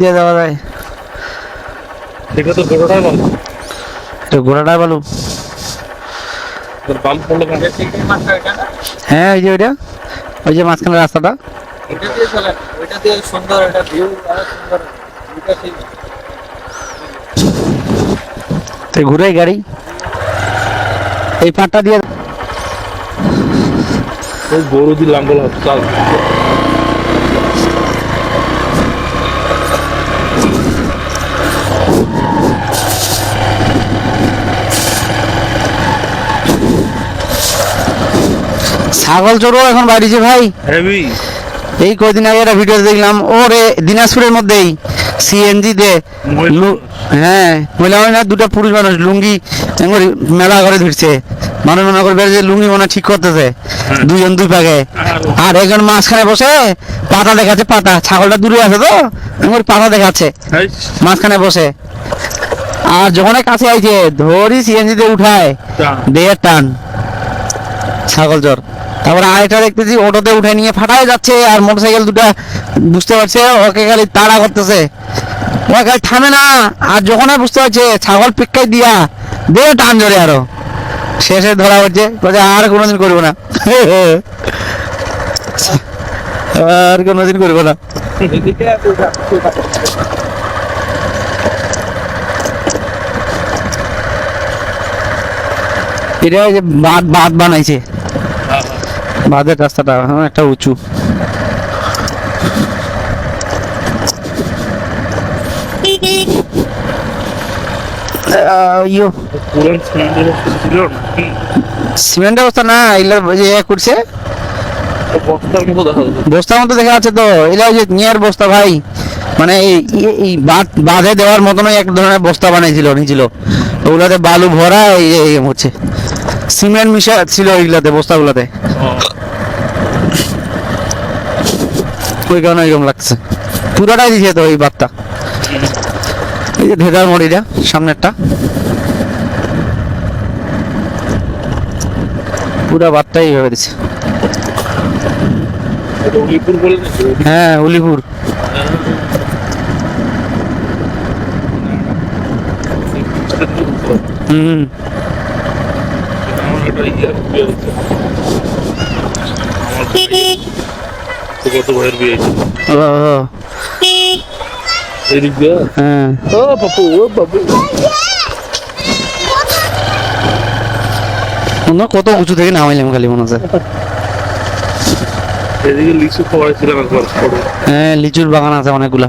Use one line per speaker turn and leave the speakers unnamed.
দিয়ে দেওয়া যায়।
এটা তো বড়টাই ভালো
এটা ঘোড়াটাই ভালো হ্যাঁ ওই যে ওইটা। ওই যে মাঝখানে রাস্তাটা।
ওইটা দিয়ে চলেন। ওইটা দিয়ে সুন্দর এটা ভিউ আরও সুন্দর। ওইটা ঠিক
তো ঘুরে গাড়ি। এই পাটটা দিয়ে
ওই গরু দিয়ে লাঙ্গল হচ্ছে
ছাগল চোরও এখন বাড়িছে ভাই।
হেভি
এই কদিন আগে একটা ভিডিও দেখলাম ওরে দিনাজপুরের মধ্যেই সিএনজি
মহিলা
হ্যাঁ মহিলা হয় না দুটা পুরুষ মানুষ লুঙ্গি মেলা করে ধরছে। মানুষ মনে করবে যে লুঙ্গি মনে ঠিক করতেছে। দুজন দুই পাকে আর একজন মাঝখানে বসে পাতা দেখাচ্ছে পাতা। ছাগলটা দূরে আছে তো একবার পাতা দেখাচ্ছে। মাঝখানে বসে। আর যখন কাছে আইছে ধরি সিএনজি তে উঠায় দেহের টান। ছাগল জ্বর। তারপরে আরেকটা দেখতেছি অটোতে উঠে নিয়ে ফাটায় যাচ্ছে আর মোটরসাইকেল দুটা বুঝতে পারছে, ওকে খালি তাড়া করতেছে। ও খালি থামে না। আর যখন বুঝতে পারছে, ছাগল পিকাই দিয়া দে টান ধরে আরও। শেষে ধরা হচ্ছে বলছে, আর কোনোদিন করব না। আর কোনোদিন করব না। এটা যে বাঁধ বাঁধ বানাইছে। বাঁধের রাস্তাটা হ্যাঁ, একটা উঁচু। সিমেন্টের অবস্থা না এগুলো ইয়ে করছে?
বস্তার মতো দেখা যাচ্ছে
তো এগুলো ওই যে নিয়ার বস্তা ভাই। মানে এই বাঁধ দেওয়ার মতনই এক ধরনের বস্তা বানাইছিল নিয়েছিল ওগুলাতে বালু ভরা এই হচ্ছে। সিমেন্ট মিশা ছিল ওইগুলাতে বস্তাগুলাতে। ওই কারণে এরকম লাগছে? পুরোটাই দিছে তো এই বাদটা এই যে ভেদার মরিটা সামনেরটা। পুরা বাদটাই এইভাবে দিছে। হ্যাঁ উলিপুর। হুম।
একটা বিয়ে হচ্ছে। আমার কত ভাইয়ের বিয়ে হয়েছে?
ও ও,
এদিক দিয়ে
হ্যাঁ।
ও বাপু ও বাপু।
অন্য কত উঁচু থেকে নামাইলাম খালি মনে হচ্ছে।
এদিকে লিচু খাওয়াইছিলাম একবার
হ্যাঁ লিচুর বাগান আছে অনেকগুলা।